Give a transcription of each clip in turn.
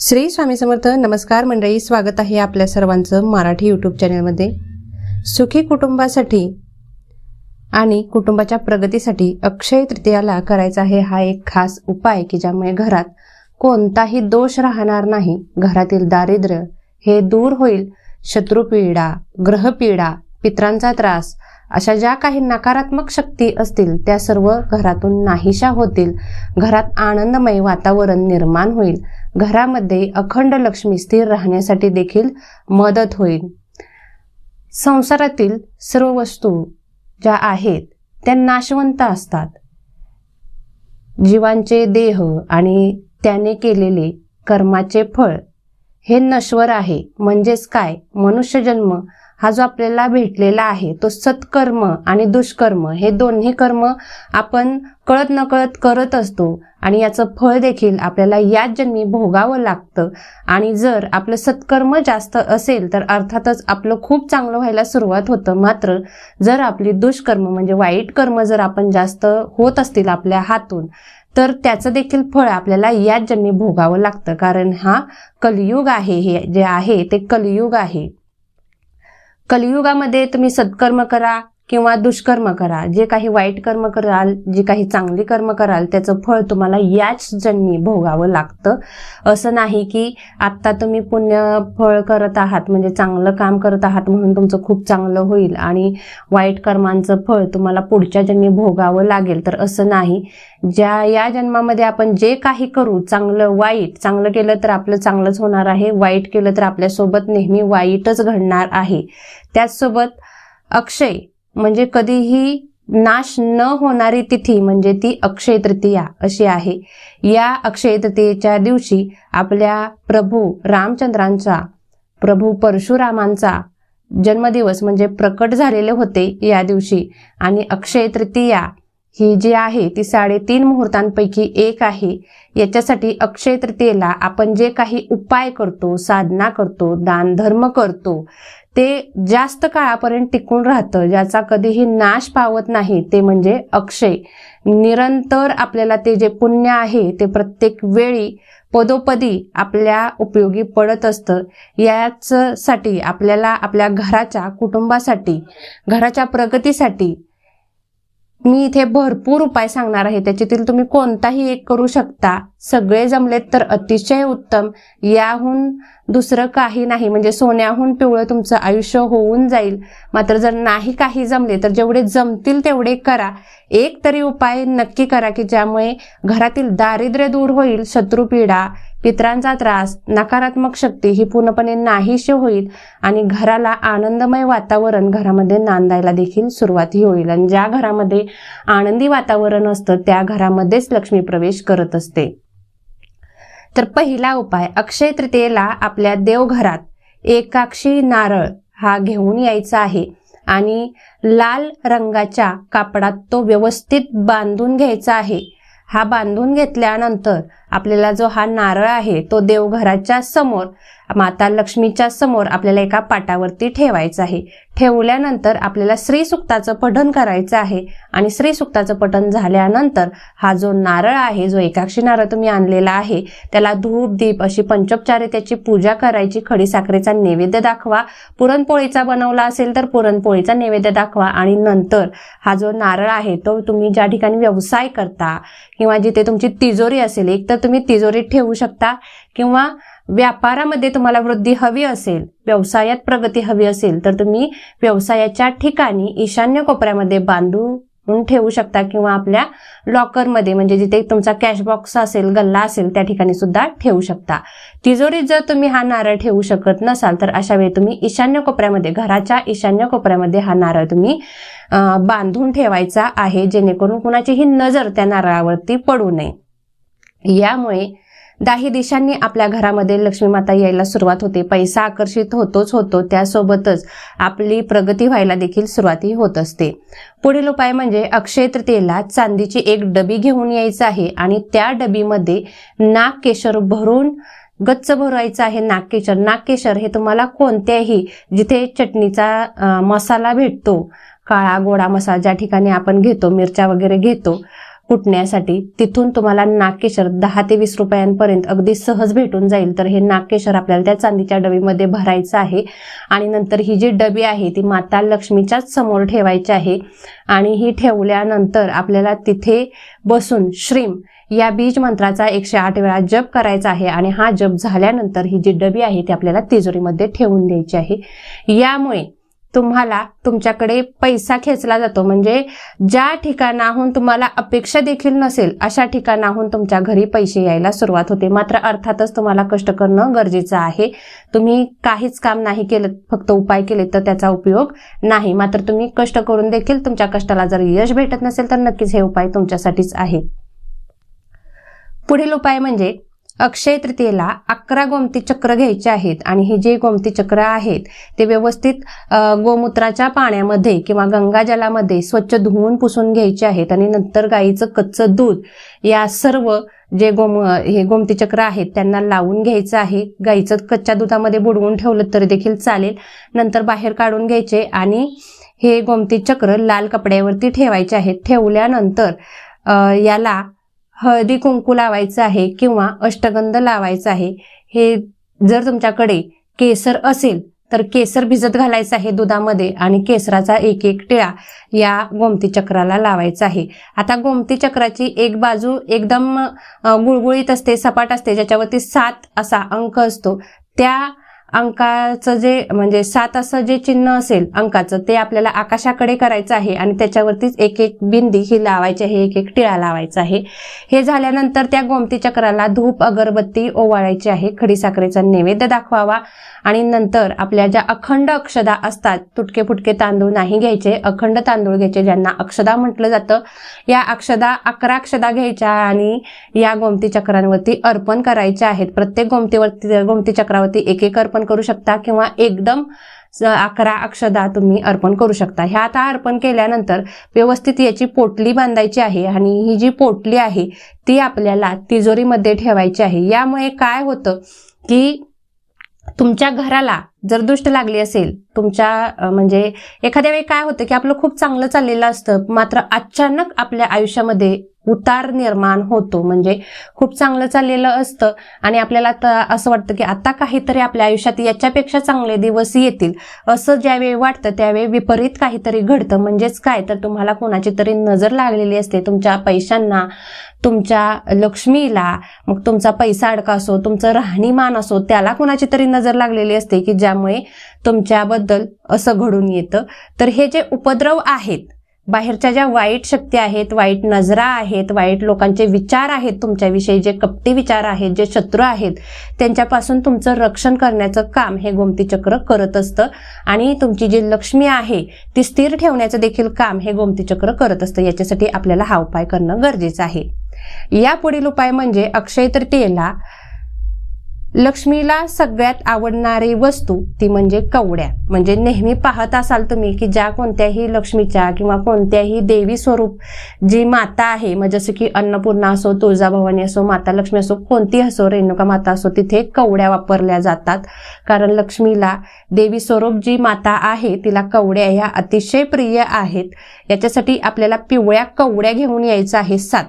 श्री स्वामी समर्थ नमस्कार मंडळी स्वागत आहे आपल्या सर्वांचं मराठी यूट्यूब चॅनलमध्ये सुखी कुटुंबासाठी आणि कुटुंबाच्या प्रगतीसाठी अक्षय तृतीयाला करायचा आहे हा एक खास उपाय की ज्यामुळे घरात कोणताही दोष राहणार नाही. घरातील दारिद्र्य हे दूर होईल. शत्रुपीडा ग्रहपीडा पित्रांचा त्रास अशा ज्या काही नकारात्मक शक्ती असतील त्या सर्व घरातून नाहीशा होतील. घरात आनंदमय वातावरण निर्माण होईल. घरामध्ये अखंड लक्ष्मी स्थिर राहण्यासाठी देखील मदत होईल. संसारातील सर्व वस्तू ज्या आहेत त्या नाशवंत असतात. जीवांचे देह आणि त्याने केलेले कर्माचे फळ हे नश्वर आहे. म्हणजेच काय? मनुष्य जन्म हा जो आपल्याला भेटलेला आहे तो सत्कर्म आणि दुष्कर्म हे दोन्ही कर्म आपण कळत नकळत करत असतो आणि याचं फळ देखील आपल्याला याच जन्मी भोगावं लागतं. आणि जर आपलं सत्कर्म जास्त असेल तर अर्थातच आपलं खूप चांगलं व्हायला सुरुवात होतं. मात्र जर आपली दुष्कर्म म्हणजे वाईट कर्म जर आपण जास्त होत असतील आपल्या हातून तर त्याचं देखील फळ आपल्याला याच जन्मी भोगावं लागतं. कारण हा कलियुग आहे हे जे आहे ते कलियुग आहे. कलियुगामध्ये तुम्ही सत्कर्म करा किंवा दुष्कर्म करा. जे काही वाईट कर्म कराल जे काही चांगली कर्म कराल त्याचं फळ तुम्हाला याच जन्मी भोगावं लागतं. असं नाही की आत्ता तुम्ही पुण्य फळ करत आहात म्हणजे चांगलं काम करत आहात म्हणून तुमचं खूप चांगलं होईल आणि वाईट कर्मांचं फळ तुम्हाला पुढच्या जन्मी भोगावं लागेल. तर असं नाही. ज्या या जन्मामध्ये आपण जे काही करू चांगलं वाईट चांगलं केलं तर आपलं चांगलंच होणार आहे वाईट केलं तर आपल्यासोबत नेहमी वाईटच घडणार आहे. त्याचसोबत अक्षय म्हणजे कधीही नाश न होणारी तिथी म्हणजे ती अक्षय तृतीया अशी आहे. या अक्षय तृतीयेच्या दिवशी आपल्या प्रभू रामचंद्रांचा प्रभू परशुरामांचा जन्मदिवस म्हणजे प्रकट झालेले होते या दिवशी. आणि अक्षय तृतीया ही जी आहे ती साडेतीन मुहूर्तांपैकी एक आहे. याच्यासाठी अक्षय तृतीयेला आपण जे काही उपाय करतो साधना करतो दान धर्म करतो ते जास्त काळापर्यंत टिकून राहतं ज्याचा कधीही नाश पावत नाही ते म्हणजे अक्षय. निरंतर आपल्याला ते जे पुण्य आहे ते प्रत्येक वेळी पदोपदी आपल्या उपयोगी पडत असतं. याचसाठी आपल्याला आपल्या घराच्या कुटुंबासाठी घराच्या प्रगतीसाठी मी इथे भरपूर उपाय सांगणार आहे. त्याच्यातील तुम्ही कोणताही एक करू शकता. सगळे जमलेत तर अतिशय उत्तम. याहून दुसरं काही नाही. म्हणजे सोन्याहून पिवळं तुमचं आयुष्य होऊन जाईल. मात्र जर नाही काही जमले तर जेवढे जमतील तेवढे करा. एक तरी उपाय नक्की करा की ज्यामुळे घरातील दारिद्र्य दूर होईल शत्रुपीडा पित्रांचा त्रास नकारात्मक शक्ती ही पूर्णपणे नाहीशी होईल आणि घराला आनंदमय वातावरण घरामध्ये नांदायला देखील सुरुवात होईल. आणि ज्या घरामध्ये आनंदी वातावरण असतं त्या घरामध्येच लक्ष्मी प्रवेश करत असते. तर पहिला उपाय अक्षय तृतीयेला आपल्या देवघरात एकाक्षी नारळ हा घेऊन यायचा आहे आणि लाल रंगाच्या कापडात तो व्यवस्थित बांधून घ्यायचा आहे. हा बांधून घेतल्यानंतर आपल्याला जो हा नारळ आहे तो देवघराच्या समोर माता लक्ष्मीच्या समोर आपल्याला एका पाटावरती ठेवायचा आहे. ठेवल्यानंतर आपल्याला श्रीसुक्ताचं पठण करायचं आहे आणि श्रीसुक्ताचं पठण झाल्यानंतर हा जो नारळ आहे जो एकाक्षी नारळ तुम्ही आणलेला आहे त्याला धूप दीप अशी पंचोपचारे त्याची पूजा करायची खडीसाखरेचा नैवेद्य दाखवा पुरणपोळीचा बनवला असेल तर पुरणपोळीचा नैवेद्य दाखवा आणि नंतर हा जो नारळ आहे तो तुम्ही ज्या ठिकाणी व्यवसाय करता किंवा जिथे तुमची तिजोरी असेल एक तर तुम्ही तिजोरीत ठेवू शकता किंवा व्यापारामध्ये तुम्हाला वृद्धी हवी असेल व्यवसायात प्रगती हवी असेल तर तुम्ही व्यवसायाच्या ठिकाणी ईशान्य कोपऱ्यामध्ये बांधून ठेवू शकता किंवा आपल्या लॉकरमध्ये म्हणजे जिथे तुमचा कॅश बॉक्स असेल गल्ला असेल त्या ठिकाणी सुद्धा ठेवू शकता. तिजोरीत जर तुम्ही हा नारळ ठेवू शकत नसाल तर अशा वेळी तुम्ही ईशान्य कोपऱ्यामध्ये घराच्या ईशान्य कोपऱ्यामध्ये हा नारळ तुम्ही बांधून ठेवायचा आहे जेणेकरून कुणाचीही नजर त्या नारळावरती पडू नये. यामुळे दाही दिशांनी आपल्या घरामध्ये लक्ष्मी माता यायला सुरुवात होते. पैसा आकर्षित होतोच होतो. त्यासोबतच आपली प्रगती व्हायला देखील सुरुवाती होत असते. पुढील उपाय म्हणजे अक्षय तृतीयेला चांदीची एक डबी घेऊन यायचं आहे आणि त्या डबीमध्ये नाग केशर भरून गच्च भरवायचं आहे. नागकेशर नागकेशर हे तुम्हाला कोणत्याही जिथे चटणीचा मसाला भेटतो काळा गोडा मसाला ज्या ठिकाणी आपण घेतो मिरच्या वगैरे घेतो कुटण्यासाठी तिथून तुम्हाला नागकेशर दहा ते वीस रुपयांपर्यंत अगदी सहज भेटून जाईल. तर हे नागकेशर आपल्याला त्या चांदीच्या डबीमध्ये भरायचं आहे. आणि नंतर ही जी डबी आहे ती माता लक्ष्मीच्याच समोर ठेवायची आहे. आणि ही ठेवल्यानंतर आपल्याला तिथे बसून श्रीम या बीज मंत्राचा एकशे आठ वेळा जप करायचा आहे. आणि हा जप झाल्यानंतर ही जी डबी आहे ती आपल्याला तिजोरीमध्ये ठेवून द्यायची आहे. यामुळे तुम्हाला तुमच्याकडे पैसा खेचला जातो. म्हणजे ज्या ठिकाणाहून तुम्हाला अपेक्षा देखील नसेल अशा ठिकाणाहून तुमच्या घरी पैसे यायला सुरुवात होते. मात्र अर्थातच तुम्हाला कष्ट करणं गरजेचं आहे. तुम्ही काहीच काम नाही केलं फक्त उपाय केले तर त्याचा उपयोग नाही. मात्र तुम्ही कष्ट करून देखील तुमच्या कष्टाला जर यश भेटत नसेल तर नक्कीच हे उपाय तुमच्यासाठीच आहे पुढील उपाय म्हणजे अक्षय तृतीयेला अकरा गोमती चक्र घ्यायचे आहेत आणि हे जे गोमती चक्र आहेत ते व्यवस्थित गोमूत्राच्या पाण्यामध्ये किंवा गंगाजलामध्ये स्वच्छ धुवून पुसून घ्यायचे आहेत आणि नंतर गाईचं कच्चं दूध या सर्व जे गोम हे गोमती चक्र आहेत त्यांना लावून घ्यायचं आहे. गाईचं कच्च्या दुधामध्ये बुडवून ठेवलं तरी देखील चालेल. नंतर बाहेर काढून घ्यायचे आणि हे गोमती चक्र लाल कपड्यावरती ठेवायचे आहेत. ठेवल्यानंतर याला हळदी कुंकू लावायचं आहे किंवा अष्टगंध लावायचं आहे हे जर तुमच्याकडे केसर असेल तर केसर भिजत घालायचं आहे दुधामध्ये आणि केसराचा एक एक टिळा या गोमती चक्राला लावायचा आहे. आता गोमती चक्राची एक बाजू एकदम गुळगुळीत असते सपाट असते ज्याच्यावरती सात असा अंक असतो. त्या अंकाचं जे म्हणजे सात असं जे चिन्ह असेल अंकाचं ते आपल्याला आकाशाकडे करायचं आहे आणि त्याच्यावरतीच एक एक बिंदी ही लावायची आहे एक एक टिळा लावायचा आहे. हे झाल्यानंतर त्या गोमती चक्राला धूप अगरबत्ती ओवाळायची आहे खडीसाखरेचा नैवेद्य दाखवावा आणि नंतर आपल्या ज्या अखंड अक्षदा असतात तुटके फुटके तांदूळ नाही घ्यायचे अखंड तांदूळ घ्यायचे ज्यांना अक्षदा म्हटलं जातं या अक्षदा अकरा अक्षदा घ्यायच्या आणि या गोमती चक्रांवरती अर्पण करायच्या आहेत. प्रत्येक गोमतीवरती गोमती चक्रावरती एक एक अर्पण करू शकता किंवा एकदम अकरा अक्षदा तुम्ही अर्पण करू शकता. ह्या आता अर्पण केल्यानंतर व्यवस्थित याची पोटली बांधायची आहे आणि ही जी पोटली आहे ती आपल्याला तिजोरीमध्ये ठेवायची आहे. यामुळे काय होतं की तुमच्या घराला जर दुष्ट लागली असेल तुमच्या म्हणजे एखाद्या वेळी काय होतं की आपलं खूप चांगलं चाललेलं असतं मात्र अचानक आपल्या आयुष्यामध्ये उतार निर्माण होतो. म्हणजे खूप चांगलं चाललेलं असतं आणि आपल्याला आता असं वाटतं की आता काहीतरी आपल्या आयुष्यात याच्यापेक्षा चांगले दिवस येतील. असं ज्यावेळी वाटतं त्यावेळी विपरीत काहीतरी घडतं. म्हणजेच काय? तर तुम्हाला कोणाची तरी नजर लागलेली असते. तुमच्या पैशांना तुमच्या लक्ष्मीला मग तुमचा पैसा अडका असो तुमचं राहणीमान असो त्याला कोणाची तरी नजर लागलेली असते की ज्यामुळे तुमच्याबद्दल असं घडून येतं. तर हे जे उपद्रव आहेत बाहेरच्या ज्या वाईट शक्ती आहेत वाईट नजरा आहेत वाईट लोकांचे विचार आहेत तुमच्याविषयी जे कपटी विचार आहेत जे शत्रू आहेत त्यांच्यापासून तुमचं रक्षण करण्याचं काम हे गोमती चक्र करत असतं. आणि तुमची जी लक्ष्मी आहे ती स्थिर ठेवण्याचं देखील काम हे गोमती चक्र करत असतं. याच्यासाठी आपल्याला हा उपाय करणं गरजेचं आहे. या पुढील उपाय म्हणजे अक्षय तृतीयेला लक्ष्मीला सगळ्यात आवडणारी वस्तू ती म्हणजे कवड्या. म्हणजे नेहमी पाहत असाल तुम्ही की ज्या कोणत्याही लक्ष्मीच्या किंवा कोणत्याही देवी स्वरूप जी माता आहे मग जसं की अन्नपूर्णा असो तुळजाभवानी असो माता लक्ष्मी असो कोणती असो रेणुका माता असो तिथे कवड्या वापरल्या जातात. कारण लक्ष्मीला देवी स्वरूप जी माता आहे तिला कवड्या ह्या अतिशय प्रिय आहेत. याच्यासाठी आपल्याला पिवळ्या कवड्या घेऊन यायचं आहे सात.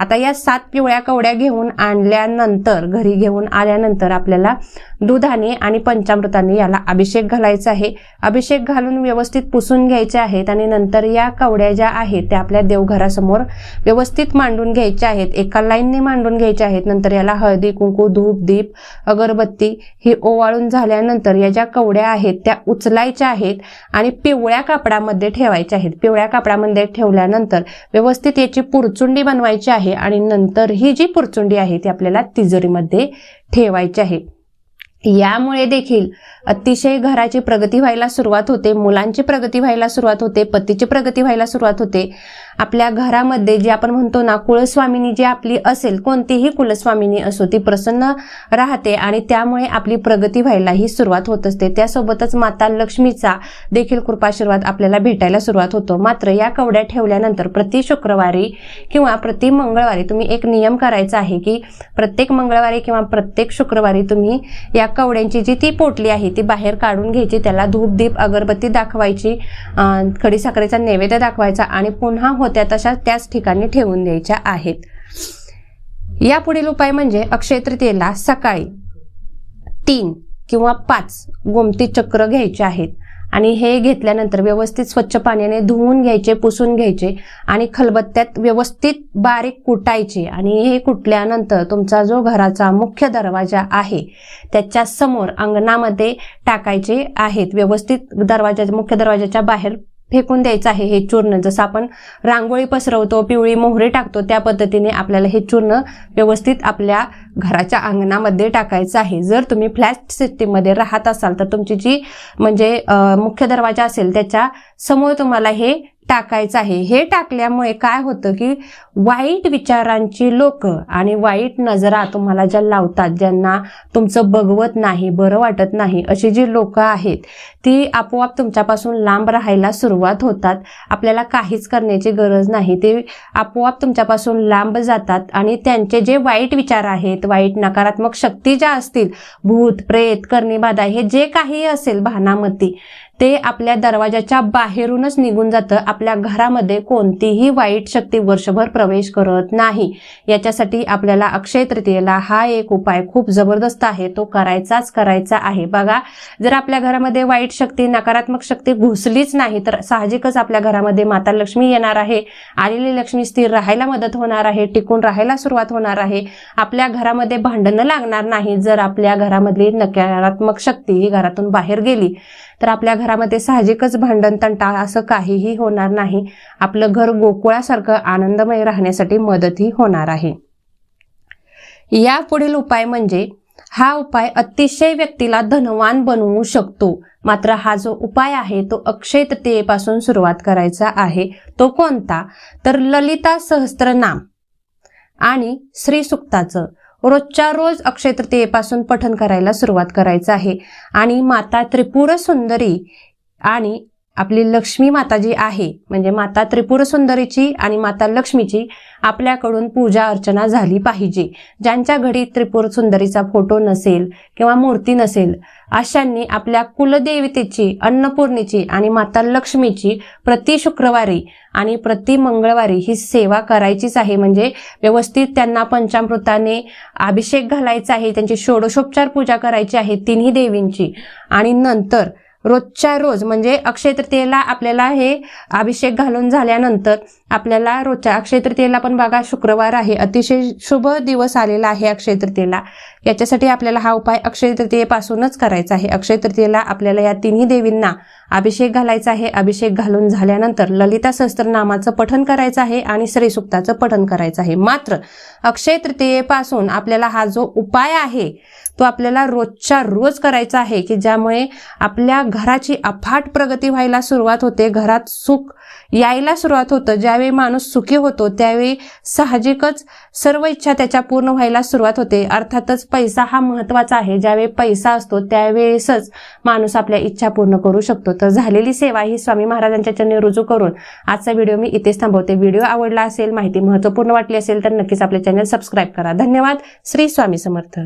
आता या सात पिवळ्या कवड्या घेऊन आणल्यानंतर घरी घेऊन आल्यानंतर आपल्याला दुधाने आणि पंचामृताने याला अभिषेक घालायचा आहे. अभिषेक घालून व्यवस्थित पुसून घ्यायचे आहेत आणि नंतर या कवड्या ज्या आहेत त्या आपल्या देवघरासमोर व्यवस्थित मांडून घ्यायच्या आहेत. एका लाईनने मांडून घ्यायच्या आहेत. नंतर याला हळदी कुंकू धूप दीप अगरबत्ती ही ओवाळून झाल्यानंतर या ज्या कवड्या आहेत त्या उचलायच्या आहेत आणि पिवळ्या कापडामध्ये ठेवायच्या आहेत. पिवळ्या कापडामध्ये ठेवल्यानंतर व्यवस्थित याची पुरचुंडी बनवायची आहे. आणि नंतर ही जी पुरचुंडी आहे ती आपल्याला तिजोरीमध्ये ठेवायची आहे. यामुळे देखील अतिशय घराची प्रगती व्हायला सुरुवात होते मुलांची प्रगती व्हायला सुरुवात होते पतीची प्रगती व्हायला सुरुवात होते. आपल्या घरामध्ये जे आपण म्हणतो ना कुलस्वामिनी जी आपली असेल कोणतीही कुलस्वामिनी असो ती प्रसन्न राहते आणि त्यामुळे आपली प्रगती व्हायलाही सुरुवात होत असते. त्यासोबतच माता लक्ष्मीचा देखील कृपाशीर्वाद आपल्याला भेटायला सुरुवात होतो. मात्र या कवड्या ठेवल्यानंतर प्रति शुक्रवारी किंवा प्रति मंगळवारी तुम्ही एक नियम करायचा आहे की प्रत्येक मंगळवारी किंवा प्रत्येक शुक्रवारी तुम्ही या कवड्यांची जी ती पोटली आहे ती बाहेर काढून घ्यायची. त्याला धूप दीप अगरबत्ती दाखवायची खडी खडीसाखरेचा नैवेद्य दाखवायचा आणि पुन्हा होत्या तशा त्याच ठिकाणी ठेवून द्यायच्या आहेत. या पुढील उपाय म्हणजे अक्षय तृतीयेला सकाळी तीन किंवा पाच गोमती चक्र घ्यायचे आहेत. आणि हे घेतल्यानंतर व्यवस्थित स्वच्छ पाण्याने धुवून घ्यायचे पुसून घ्यायचे आणि खलबत्त्यात व्यवस्थित बारीक कुटायचे. आणि हे कुटल्यानंतर तुमचा जो घराचा मुख्य दरवाजा आहे त्याच्यासमोर अंगणामध्ये टाकायचे आहेत. व्यवस्थित दरवाजा मुख्य दरवाजाच्या बाहेर फेकून द्यायचं आहे हे चूर्ण. जसं आपण रांगोळी पसरवतो पिवळी मोहरी टाकतो त्या पद्धतीने आपल्याला हे चूर्ण व्यवस्थित आपल्या घराच्या अंगणामध्ये टाकायचं आहे. जर तुम्ही फ्लॅट सिस्टीममध्ये राहत असाल तर तुमची जी म्हणजे मुख्य दरवाजा असेल त्याच्यासमोर तुम्हाला हे टाकायचं आहे. हे टाकल्यामुळे काय होतं की वाईट विचारांची लोक आणि वाईट नजरा तुम्हाला ज्या लावतात ज्यांना तुमचं बघवत नाही बरं वाटत नाही अशी जी लोक आहेत ती आपोआप तुमच्यापासून लांब राहायला सुरुवात होतात. आपल्याला काहीच करण्याची गरज नाही. ते आपोआप तुमच्यापासून लांब जातात आणि त्यांचे जे वाईट विचार आहेत वाईट नकारात्मक शक्ती ज्या असतील भूत प्रेत कर्णीबाधा हे जे काही असेल भानामती ते आपल्या दरवाजाच्या बाहेरूनच निघून जातं. आपल्या घरामध्ये कोणतीही वाईट शक्ती वर्षभर प्रवेश करत नाही. याच्यासाठी आपल्याला अक्षय तृतीयेला हा एक उपाय खूप जबरदस्त आहे. तो करायचाच करायचा आहे. बघा जर आपल्या घरामध्ये वाईट शक्ती नकारात्मक शक्ती घुसलीच नाही तर साहजिकच आपल्या घरामध्ये माता लक्ष्मी येणार आहे. आलेली लक्ष्मी स्थिर राहायला मदत होणार आहे टिकून राहायला सुरुवात होणार आहे. आपल्या घरामध्ये भांडणं लागणार नाही जर आपल्या घरामधली नकारात्मक शक्ती ही घरातून बाहेर गेली. तर आपल्या घरामध्ये साहजिकच भांडण तंटाळ असं काहीही होणार नाही. आपलं घर गोकुळासारखं आनंदमय राहण्यासाठी मदतही होणार आहे. या पुढील उपाय म्हणजे हा उपाय अतिशय व्यक्तीला धनवान बनवू शकतो. मात्र हा जो उपाय आहे तो अक्षय तृतीयेपासून सुरुवात करायचा आहे. तो कोणता? तर ललिता सहस्त्रनाम आणि श्रीसुक्ताचं रोजच्या रोज अक्षय तृतीयेपासून पठन करायला सुरुवात करायचं आहे. आणि माता त्रिपुर सुंदरी आणि आपली लक्ष्मी माता जी आहे. म्हणजे माता त्रिपुर सुंदरीची आणि माता लक्ष्मीची आपल्याकडून पूजा अर्चना झाली पाहिजे. ज्यांच्या घरी त्रिपुर सुंदरीचा फोटो नसेल किंवा मूर्ती नसेल अशांनी आपल्या कुलदेवतेची अन्नपूर्णेची आणि माता लक्ष्मीची प्रति शुक्रवारी आणि प्रति मंगळवारी ही सेवा करायचीच आहे. म्हणजे व्यवस्थित त्यांना पंचामृताने अभिषेक घालायचा आहे त्यांची षोडशोपचार पूजा करायची आहे तिन्ही देवींची. आणि नंतर रोजच्या रोज म्हणजे अक्षय तृतीयेला आपल्याला हे अभिषेक घालून झाल्यानंतर आपल्याला रोजच्या अक्षय तृतीयेला पण बघा शुक्रवार आहे. अतिशय शुभ दिवस आलेला आहे अक्षय तृतीयेला. याच्यासाठी आपल्याला हा उपाय अक्षय तृतीयेपासूनच करायचा आहे. अक्षय तृतीयेला आपल्याला या तिन्ही देवींना अभिषेक घालायचा आहे. अभिषेक घालून झाल्यानंतर ललिता सहस्त्रनामाचं पठन करायचं आहे आणि श्रीसुक्ताचं पठन करायचं आहे. मात्र अक्षय तृतीयेपासून आपल्याला हा जो उपाय आहे तो आपल्याला रोजच्या रोज करायचा आहे की ज्यामुळे आपल्या घराची अफाट प्रगती व्हायला सुरुवात होते घरात सुख यायला सुरुवात होतं ज्या ज्यावेळी माणूस सुखी होतो त्यावेळी साहजिकच सर्व इच्छा त्याच्या पूर्ण व्हायला सुरुवात होते. अर्थातच पैसा हा महत्त्वाचा आहे. ज्यावेळी पैसा असतो त्यावेळेसच माणूस आपल्या इच्छा पूर्ण करू शकतो. तर झालेली सेवा ही स्वामी महाराजांच्या चरणी रुजू करून आजचा व्हिडिओ मी इथेच थांबवते. व्हिडिओ आवडला असेल माहिती महत्त्वपूर्ण वाटली असेल तर नक्कीच आपले चॅनल सबस्क्राईब करा. धन्यवाद. श्री स्वामी समर्थ.